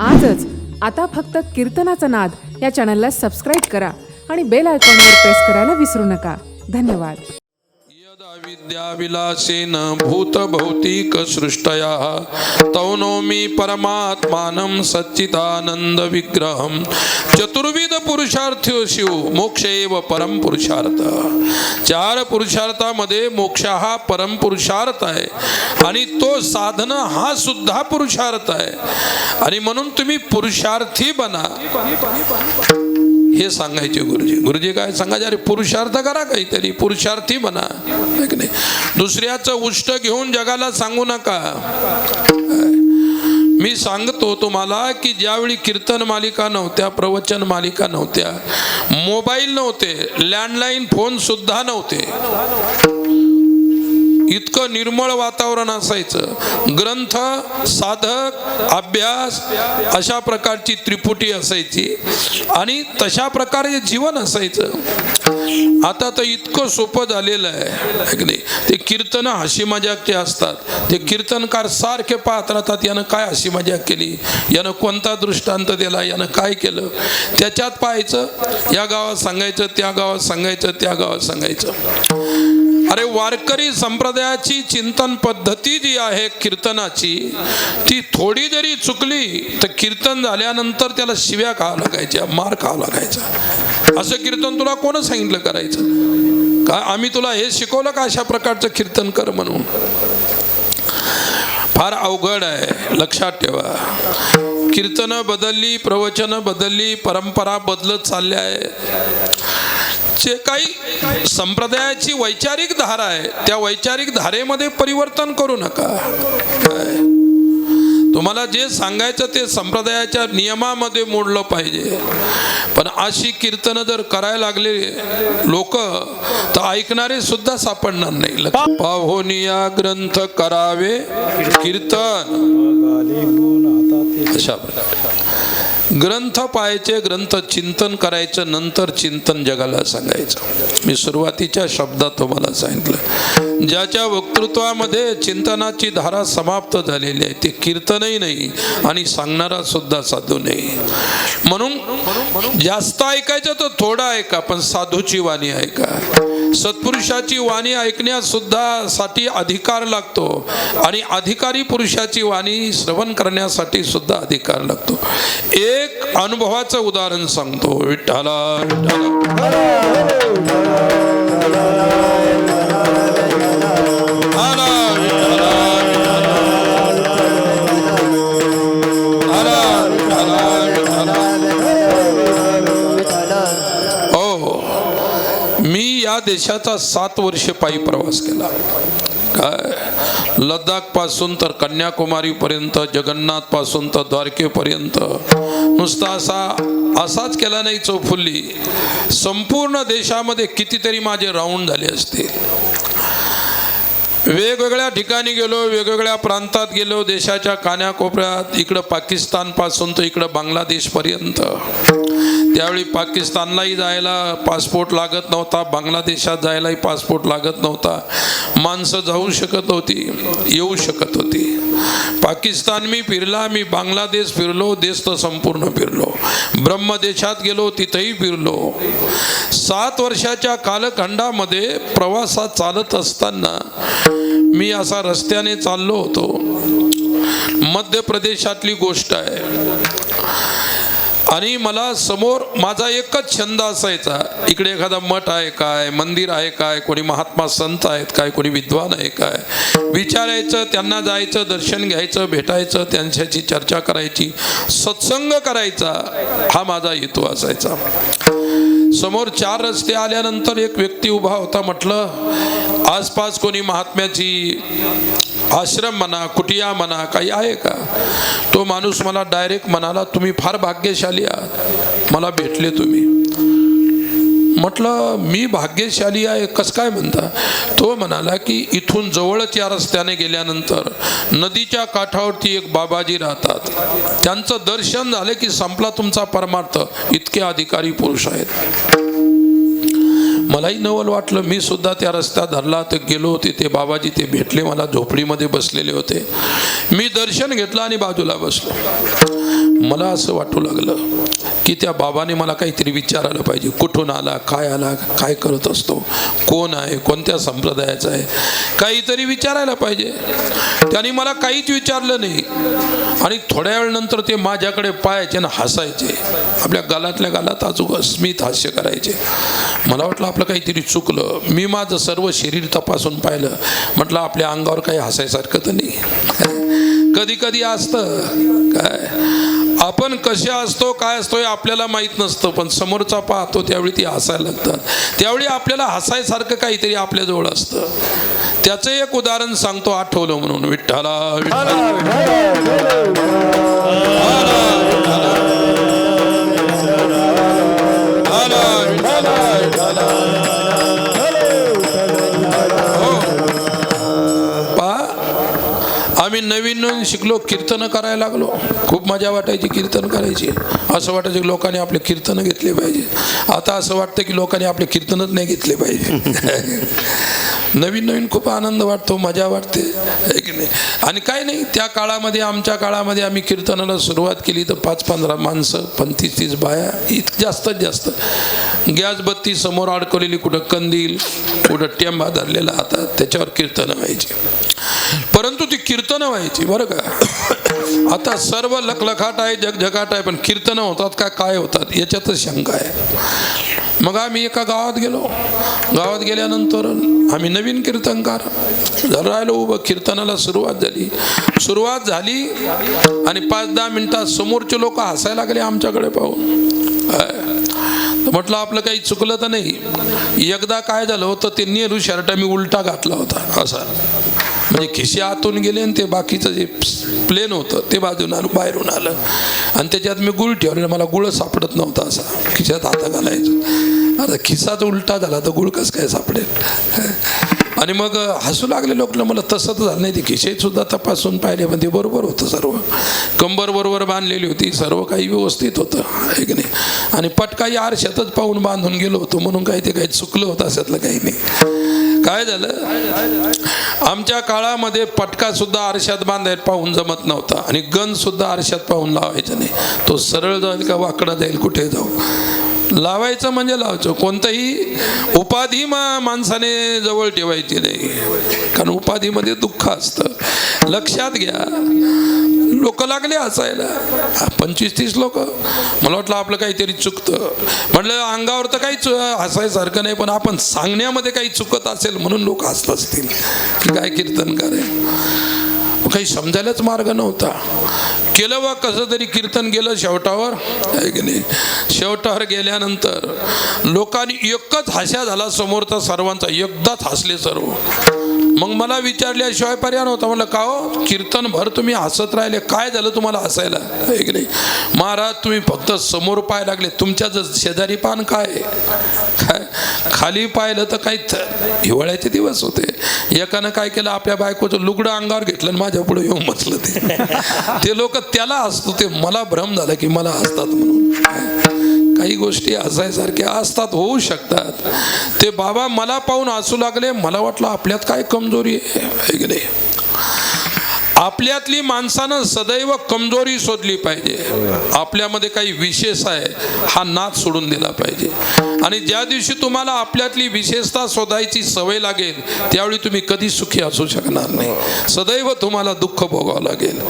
आजच आता फक्त कीर्तनाचा नाद या चॅनलला सबस्क्राईब करा आणि बेल आयकॉनवर प्रेस करायला विसरू नका. धन्यवाद. विद्याविलासेन भूतभौतिकसृष्टया तौ परमात्मानं सच्चिदानन्दविग्रहं चतुर्विध पुरुषार्थ्यो शिव मोक्ष एव परम पुरुषार्थ। चार पुरुषार्थामध्ये मोक्ष हा परम पुरुषार्थ आहे आणि तो साधन हा सुद्धा पुरुषार्थ आहे. आणि म्हणून तुम्ही पुरुषार्थी बना. हे सांगायचे गुरुजी. गुरुजी काय सांगायचे? अरे पुरुषार्थ करा काहीतरी. पुरुषार्थी बना नाही. दुसऱ्याचं उष्ट घेऊन जगाला सांगू नका. मी सांगतो तुम्हाला की ज्यावेळी कीर्तन मालिका नव्हत्या प्रवचन मालिका नव्हत्या मोबाईल नव्हते लँडलाईन फोन सुद्धा नव्हते. इतकं निर्मळ वातावरण असायचं. ग्रंथ साधक अभ्यास अशा प्रकारची त्रिपुटी असायची. आणि तशा प्रकारे जीवन असायचं. आता तर इतकं सोपं झालेलं आहे. ते कीर्तन हसी मजाकचे असतात ते कीर्तनकार सारखे पाहत राहतात यानं काय हसी मजाक केली? यानं कोणता दृष्टांत दिला? यानं काय केलं? त्याच्यात पाहायचं या गावात सांगायचं त्या गावात सांगायचं त्या गावात सांगायचं. अरे वारकरी संप्रदायाची चिंतन पद्धती जी आहे कीर्तनाची ती थोडी जरी चुकली तर कीर्तन झाल्यानंतर त्याला शिव्या खावं लागायच्या मार खावं लागायचा? असं कीर्तन तुला कोण सांगितलं करायचं? का आम्ही तुला हे शिकवलं का अशा प्रकारचं कीर्तन कर म्हणून? फार अवघड आहे लक्षात ठेवा. कीर्तनं बदलली प्रवचनं बदलली परंपरा बदलत चालल्या आहेत. जे काही संप्रदायाची वैचारिक धारा आहे त्या वैचारिक धारेमध्ये परिवर्तन करू नका. तुम्हाला जे सांगायचं ते संप्रदायाच्या नियमामध्ये मोडलं पाहिजे. पण अशी कीर्तनं जर करायला लागले लोक तर ऐकणारे सुद्धा सापडणार नाही. लक्ष- पाहोनिया ग्रंथ करावे कीर्तन. अशा प्रकारे. ग्रंथ पाहायचे ग्रंथ चिंतन करायचं नंतर चिंतन जगाला सांगायचं. मी सुरुवातीच्या शब्दात तुम्हाला सांगितलं. ज्याच्या वक्तृत्वामध्ये चिंतनाची धारा समाप्त झालेली आहे ते कीर्तनही नाही आणि सांगणारा सुद्धा साधू नाही. म्हणून जास्त ऐकायचं तर थोडा ऐका पण साधूची वाणी ऐका. सत्पुरुषाची वाणी ऐकण्यास सुद्धा साठी अधिकार लागतो. आणि अधिकारी पुरुषाची वाणी श्रवण करण्यासाठी सुद्धा अधिकार लागतो. एक अनुभवाचं उदाहरण सांगतो. विठ्ठला. हो मी या देशाचा सात वर्ष पायी प्रवास केला. काय? लद्दाखपासून तर कन्याकुमारी पर्यंत जगन्नाथपासून तर द्वारकेपर्यंत. नुसता असा असाच केला नाही चौफुल्ली. संपूर्ण देशामध्ये कितीतरी माझे राऊंड झाले असतील वेगवेगळ्या ठिकाणी गेलो वेगवेगळ्या प्रांतात गेलो देशाच्या कान्याकोपऱ्यात इकडं पाकिस्तानपासून तर इकडं बांगलादेशपर्यंत. त्यावेळी पाकिस्तानलाही जायला पासपोर्ट लागत नव्हता बांगलादेशात जायलाही पासपोर्ट लागत नव्हता. माणसं जाऊ शकत होती येऊ शकत होती. पाकिस्तान मी फिरला मी बांगलादेश फिरलो देश तर संपूर्ण फिरलो. ब्रह्मदेशात गेलो तिथेही फिरलो. सात वर्षाच्या कालखंडामध्ये प्रवासात चालत असताना मी असा रस्त्याने चाललो होतो. मध्य प्रदेशातली गोष्ट आहे. आणि मला समोर माझा एकच छंद असायचा. इकडे एखादा मठ आहे काय मंदिर आहे काय कोणी महात्मा संत आहेत काय कोणी विद्वान आहे काय? विचारायचं त्यांना जायचं दर्शन घ्यायचं भेटायचं त्यांच्याशी चर्चा करायची सत्संग करायचा हा माझा हेतू असायचा. समोर चार रस्ते आल्यानंतर एक व्यक्ती उभा होता. म्हटलं आसपास कोणी महात्म्याची आश्रम म्हणा कुटिया म्हणा काही आहे का? तो माणूस मला डायरेक्ट म्हणाला तुम्ही फार भाग्यशाली आहात. मला भेटले तुम्ही. म्हटलं मी भाग्यशाली आहे कसं काय म्हणता? तो म्हणाला की इथून जवळच या रस्त्याने गेल्यानंतर नदीच्या काठावरती एक बाबाजी राहतात. त्यांचं दर्शन झालं की संपला तुमचा परमार्थ. इतके अधिकारी पुरुष आहेत. मलाही नवल वाटलं. मी सुद्धा त्या रस्त्यात धरला तर गेलो होते. ते बाबाजी ते भेटले. मला झोपडीमध्ये बसलेले होते. मी दर्शन घेतलं आणि बाजूला बसलो. मला असं वाटू लागलं की त्या बाबाने मला काहीतरी विचारायला पाहिजे. कुठून आला काय आला काय करत असतो कोण आहे कोणत्या संप्रदायाचा आहे? काहीतरी विचारायला पाहिजे. त्यांनी मला काहीच विचारलं नाही. आणि थोड्या वेळनंतर ते माझ्याकडे पाहायचे ना हसायचे. आपल्या गालातल्या गालात अजून स्मित हास्य करायचे. मला वाटलं आपलं काहीतरी चुकलं. मी माझं सर्व शरीर तपासून पाहिलं. म्हटलं आपल्या अंगावर काही हसायसारखं तर नाही. कधी कधी असतं. काय? आपण कसे असतो काय असतो हे आपल्याला माहीत नसतं पण समोरचा पाहतो त्यावेळी ती हसायला लागतात. त्यावेळी आपल्याला हसायसारखं काहीतरी आपल्याजवळ असतं. त्याचं एक उदाहरण सांगतो आठवलं म्हणून. विठ्ठला विठ्ठला. आम्ही नवीन नवीन शिकलो कीर्तन करायला लागलो. खूप मजा वाटायची कीर्तन करायची. असं वाटायचं की लोकांनी आपले कीर्तन घेतले पाहिजे. आता असं वाटतं की लोकांनी आपले कीर्तनच नाही घेतले पाहिजे. नवीन नवीन खूप आनंद वाटतो मजा वाटते की नाही? आणि काय नाही त्या काळामध्ये आमच्या काळामध्ये आम्ही कीर्तनाला सुरुवात केली तर पाच पंधरा माणसं पंचवीस तीस बाया इत जास्तच जास्त. गॅस बत्ती समोर अडकवलेली कुठं कंदील कुठं टेंबा धरलेला आता त्याच्यावर कीर्तनं व्हायची. परंतु ती कीर्तनं व्हायची बरं का? आता सर्व लखलखाट आहे जगजगाट आहे पण कीर्तनं होतात का काय होतात याच्यातच शंका आहे. मग आम्ही एका गावात गेलो. गावात गेल्यानंतर आम्ही नवीन कीर्तनकार. राहिलो उभं. कीर्तनाला सुरुवात झाली. सुरुवात झाली आणि पाच दहा मिनिटात समोरचे लोक हसायला लागले आमच्याकडे पाहून. म्हटलं आपलं काही चुकलं तर नाही. एकदा काय झालं होतं ते नेहरू शर्ट मी उलटा घातला होता. असा. म्हणजे खिसे आतून गेले आणि ते बाकीचं जे प्लेन होतं ते बाजून आलं बाहेरून आलं. आणि त्याच्यात मी गुळ ठेवलेलं मला गुळ सापडत नव्हता असा. खिशात हात घालायचं. आता खिसाच उलटा झाला तर गुळ कसं काय सापडेल? आणि मग हसू लागले लोक. मला तसं तर झालं नाही. ते खिशे सुद्धा तपासून पाहिले. पण ते बरोबर होतं सर्व. कंबर बरोबर बांधलेली होती. सर्व काही व्यवस्थित होतं. आहे की नाही? आणि पटकाही आरशातच पाहून बांधून गेलो होतो. म्हणून काही ते काही चुकलं होतं अशातलं काही नाही. काय झालं? आमच्या काळामध्ये पटका सुद्धा आरशात बांधायला पाहून जमत नव्हता. आणि गन सुद्धा आरशात पाहून लावायचा नाही. तो सरळ जाईल का वाकडा जाईल? कुठे जाऊ? लावायचं म्हणजे लावायचं. कोणतंही उपाधी मा माणसाने जवळ ठेवायची नाही. कारण उपाधीमध्ये दुःख असतं. लक्षात घ्या. लोक लागले हसायला. पंचवीस तीस लोक. मला वाटलं आपलं काहीतरी चुकतं. म्हटलं अंगावर तर काहीच हसायसारखं नाही पण आपण सांगण्यामध्ये काही चुकत असेल म्हणून लोक हसत असतील. की काय कीर्तन आहे. काही समजायलाच मार्ग नव्हता. केलं वा कसं तरी कीर्तन गेलं शेवटावर? की नाही? शेवटावर गेल्यानंतर लोकांनी एकच हास्या झाला समोरचा सर्वांचा. एकदाच हसले सर्व. मग मला विचारल्याशिवाय पर्याय नव्हता. म्हणलं का हो? कीर्तन भर तुम्ही हसत राहिले. काय झालं तुम्हाला हसायला? की नाही? महाराज तुम्ही फक्त समोर पाय लागले. तुमच्या जर शेजारी पान काय? काय? खाली पाहिलं तर काही हिवाळ्याचे दिवस होते. एकानं काय केलं? आपल्या बायकोचं लुगडं अंगावर घेतलं आणि माझ्या पुढे येऊन बसलं ते. ते लोक त्याला हसत होते. मला भ्रम झाला की मला हसतात म्हणून. काही गोष्टी असायसारख्या असतात होऊ शकतात. ते बाबा मला पाहून हसू लागले मला वाटलं आपल्यात काय कमजोरी आहे. की नाही आपल्यातली माणसानं सदैव कमजोरी शोधली पाहिजे. आपल्यामध्ये काही विशेष आहे हा नाद सोडून दिला पाहिजे. आणि ज्या दिवशी तुम्हाला आपल्यातली विशेषता शोधायची सवय लागेल त्यावेळी तुम्ही कधी सुखी असू शकणार नाही. सदैव तुम्हाला दुःख भोगावं लागेल.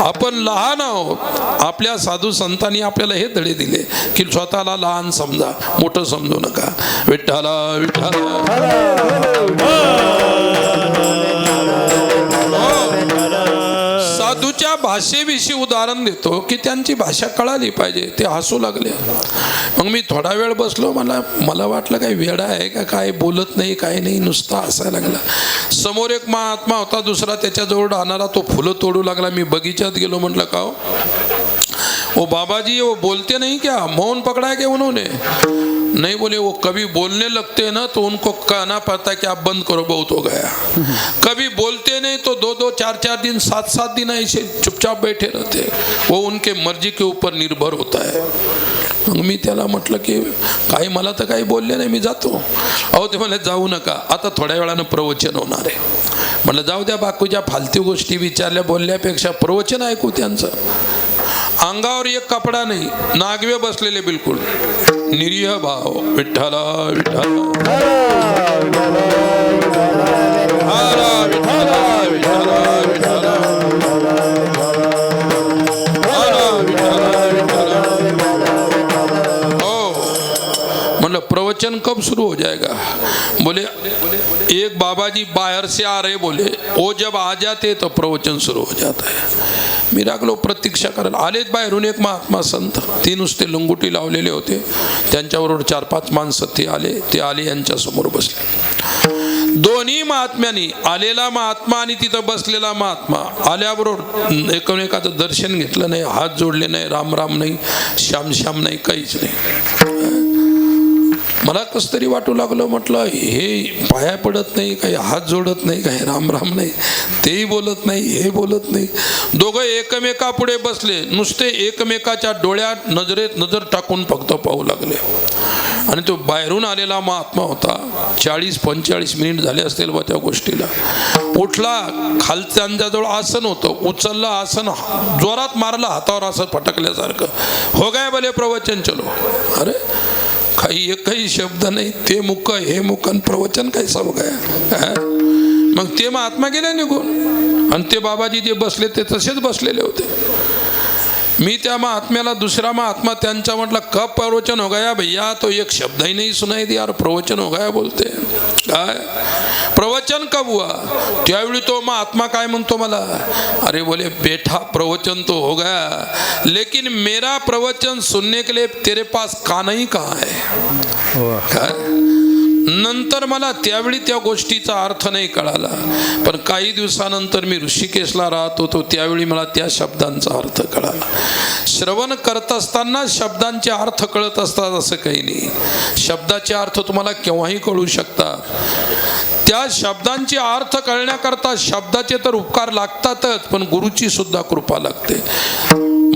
आपण लहान आहोत आपल्या साधू संतांनी आपल्याला हे धडे दिले की स्वतःला लहान समजा मोठं समजू नका. विठ्ठला विठ्ठला. हसूच्या भाषेविषयी उदाहरण देतो की त्यांची भाषा कळाली पाहिजे ते हसू लागले. मग मी थोडा वेळ बसलो मला मला वाटलं काही वेडा आहे का काय बोलत नाही काय नाही नुसता हसायला लागला. समोर एक महात्मा होता दुसरा त्याच्याजवळ राहणारा तो फुलं तोडू लागला. मी बगीच्यात गेलो म्हटलं का हो वो बाबा जी वो बोलते नहीं क्या? मौन पकड़ा है क्या उन्होंने? नहीं बोले वो कभी बोलने लगते हैं ना तो उनको कहना पड़ता है कि आप बंद करो बहुत हो गया। कभी बोलते नहीं तो दो दो चार चार दिन सात सात दिन ऐसे चुपचाप बैठे रहते। वो उनके मर्जी के ऊपर निर्भर होता है। मग मी त्याला म्हटलं की काही मला तर काही बोलले नाही मी जातो. अहो ते म्हणले जाऊ नका आता थोड्या वेळानं प्रवचन होणार आहे. म्हटलं जाऊ द्या बाकूच्या फालतू गोष्टी विचारल्या बोलल्यापेक्षा प्रवचन ऐकू त्यांचं. अंगावर एक कपडा नाही, नागवे बसलेले बिलकुल. निरीह भाव हो. मतलब प्रवचन कब शुरू हो जाएगा? बोले, एक बाबा जी बाहर से आ रहे, बोले वो जब आ जाते तो प्रवचन शुरू हो जाता है. मी लागलो प्रतीक्षा करायला. आलेत बाहेरून एक महात्मा संत. ते नुसते लंगुटी लावलेले होते. त्यांच्याबरोबर चार पाच माणसं ते आले. ते आले यांच्या समोर बसले. दोन्ही महात्म्यांनी आलेला महात्मा आणि तिथं बसलेला महात्मा आल्याबरोबर एकमेकाचं दर्शन घेतलं नाही हात जोडले नाही राम राम नाही श्याम श्याम नाही काहीच नाही. मला कस तरी वाटू लागलं म्हटलं हे पाया पडत नाही काही हात जोडत नाही काही राम राम नाही. तेही बोलत नाही हे बोलत नाही. दोघं एकमेका पुढे बसले. नुसते एकमेकाच्या डोळ्यात नजरेत नजर टाकून फक्त पाहू लागले. आणि तो बाहेरून आलेला महात्मा होता. चाळीस पंचेचाळीस मिनिट झाले असतील बा त्या गोष्टीला. उठला. खालच्यांच्याजवळ आसन होतं. उचललं आसन. जोरात मारलं. हातावर असं फटकल्यासारखं. हो काय भले प्रवचन चलो. अरे काही एकही शब्द नाही. ते मुख हे मुख प्रवचन काय सर्व काय मग ते महात्मा गेले निघून. आणि ते बाबाजी जे बसले ते तसेच बसलेले होते. मी त्या महात्म्याला दुसरा महात्मा त्यांचा म्हटलं कब प्रवचन हो गया भैया? तो एक शब्दही नाही सुनाई दिया यार प्रवचन हो गया बोलते. काय? प्रवचन कब हुआ त्यावेळी तो महात्मा काय म्हणतो मला? अरे बोले बेटा प्रवचन तो हो गया लेकिन मेरा प्रवचन सुनने के लिए तेरे पास कान ही कहाँ है? काय नंतर मला त्यावेळी त्या गोष्टीचा अर्थ नाही कळाला पण काही दिवसानंतर मी ऋषिकेशला राहत होतो त्यावेळी मला त्या शब्दांचा अर्थ कळाला. श्रवण करत असताना शब्दांचे अर्थ कळत असतात असं काही नाही. शब्दाचे अर्थ तुम्हाला केव्हाही कळू शकतात. त्या शब्दांचे अर्थ कळण्याकरता शब्दाचे तर उपकार लागतातच पण गुरुची सुद्धा कृपा लागते.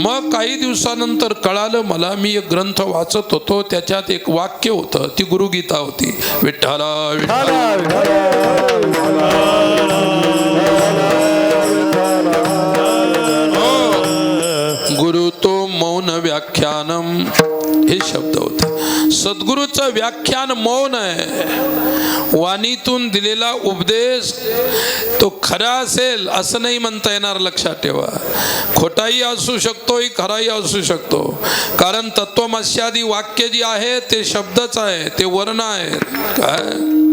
मग काही दिवसानंतर कळालं मला मी एक ग्रंथ वाचत होतो त्याच्यात एक वाक्य होतं ती गुरुगीता होती. विठ्ठला विठ्ठला. हो. गुरु तो मौन व्याख्यानम हे शब्द होते. सद्गुरूचं व्याख्यान मौन आहे. वाणीतून दिलेला उपदेश तो खरा असेल असं नाही म्हणता येणार लक्षात ठेवा. खोटाही असू शकतो ही खराही असू शकतो. कारण तत्वमस्यादी वाक्य जी आहे ते शब्दच आहे ते वर्ण आहेत काय?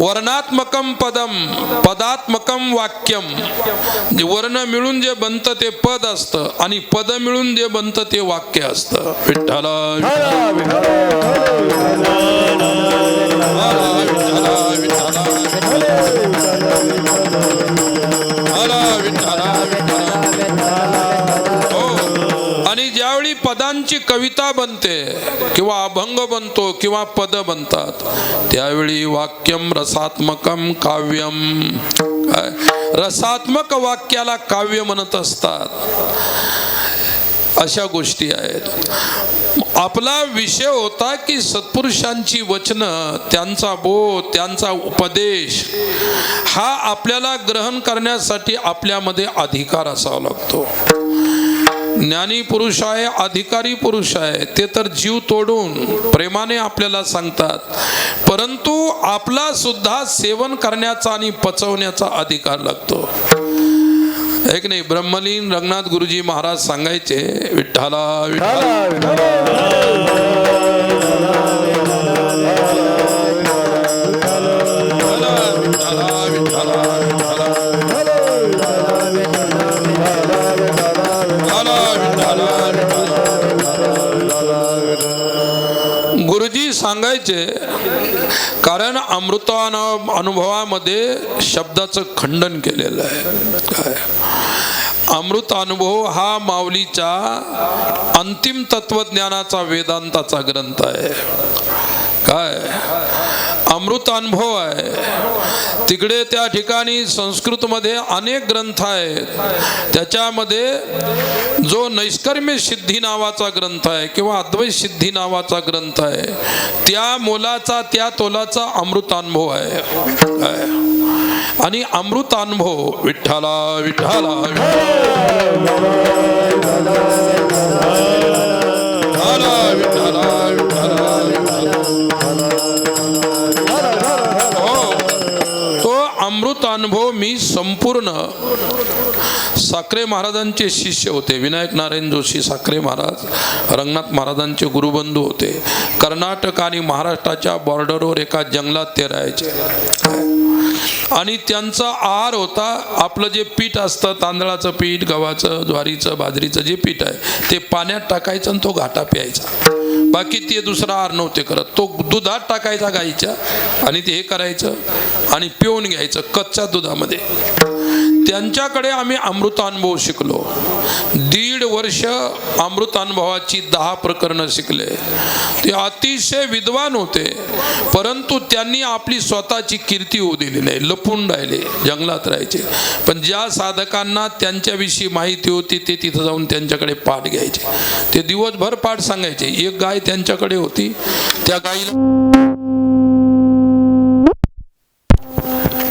वर्णात्मकम पदम पदात्मकम वाक्यम वर्ण मिळून जे बनतं ते पद असतं आणि पद मिळून जे बनतं ते वाक्य असतं विठ्ठल विठ्ठल विठ्ठला, पदांची कविता बनते किंवा अभंग बनतो किंवा पद बनतात. त्यावेळी वाक्यम रसात्मकम काव्यम. रसात्मक वाक्याला काव्य म्हणत असतात. अशा गोष्टी आहेत. आपला विषय होता की सत्पुरुषांची वचनं त्यांचा बोध त्यांचा उपदेश हा आपल्याला ग्रहण करण्यासाठी आपल्यामध्ये अधिकार असावा लागतो. ज्ञानी पुरुष आहे अधिकारी पुरुष आहे ते तर जीव तोडून प्रेमाने आपल्याला सांगतात. परंतु आपला सुद्धा सेवन करण्याचा आणि पचवण्याचा अधिकार लागतो. एक नाही ब्रह्मलीन रंगनाथ गुरुजी महाराज सांगायचे विठ्ठला विठ्ठला. गुरुजी सांगायचे कारण अमृतान अनुभवामध्ये शब्दाचं खंडन केलेलं आहे. काय? अमृत अनुभव हा माऊलीच्या अंतिम तत्वज्ञानाचा वेदांताचा ग्रंथ आहे. काय? अमृत अनुभव आहे. तिकडे त्या ठिकाणी संस्कृतमध्ये अनेक ग्रंथ आहेत. त्याच्यामध्ये जो नैष्कर्म्य सिद्धी नावाचा ग्रंथ आहे किंवा अद्वैत सिद्धी नावाचा ग्रंथ आहे त्या मोलाचा त्या तोलाचा अमृत अनुभव आहे. आणि अमृतानुभव अनुभव विठ्ठला. विठ्ठला विठ्ठला विठ्ठला. अमृत अनुभव मी संपूर्ण साखरे महाराजांचे शिष्य होते. विनायक नारायण जोशी साखरे महाराज रंगनाथ महाराजांचे गुरुबंधू होते. कर्नाटक आणि महाराष्ट्राच्या बॉर्डरवर एका जंगलात ते राहायचे. आणि त्यांचा आहार होता आपलं जे पीठ असतं तांदळाचं पीठ गव्हाचं ज्वारीचं बाजरीचं जे पीठ आहे ते पाण्यात टाकायचं आणि तो घाटा प्यायचा. बाकी ते दुसरा आहार नव्हते करत. तो दुधात टाकायचा गाईच्या आणि ते हे करायचं आणि पिऊन घ्यायचं कच्च्या दुधामध्ये. त्यांच्याकडे आम्ही अमृतानुभव शिकलो. दीड वर्ष अमृतानुभवाची दहा प्रकरणं शिकले. ते अतिशय विद्वान होते परंतु त्यांनी आपली स्वतःची कीर्ती होऊ दिली नाही लपून राहिले जंगलात राहायचे. पण ज्या साधकांना त्यांच्याविषयी माहिती होती ते तिथं जाऊन त्यांच्याकडे पाठ घ्यायचे. ते दिवसभर पाठ सांगायचे. एक गाय त्यांच्याकडे होती त्या गायीला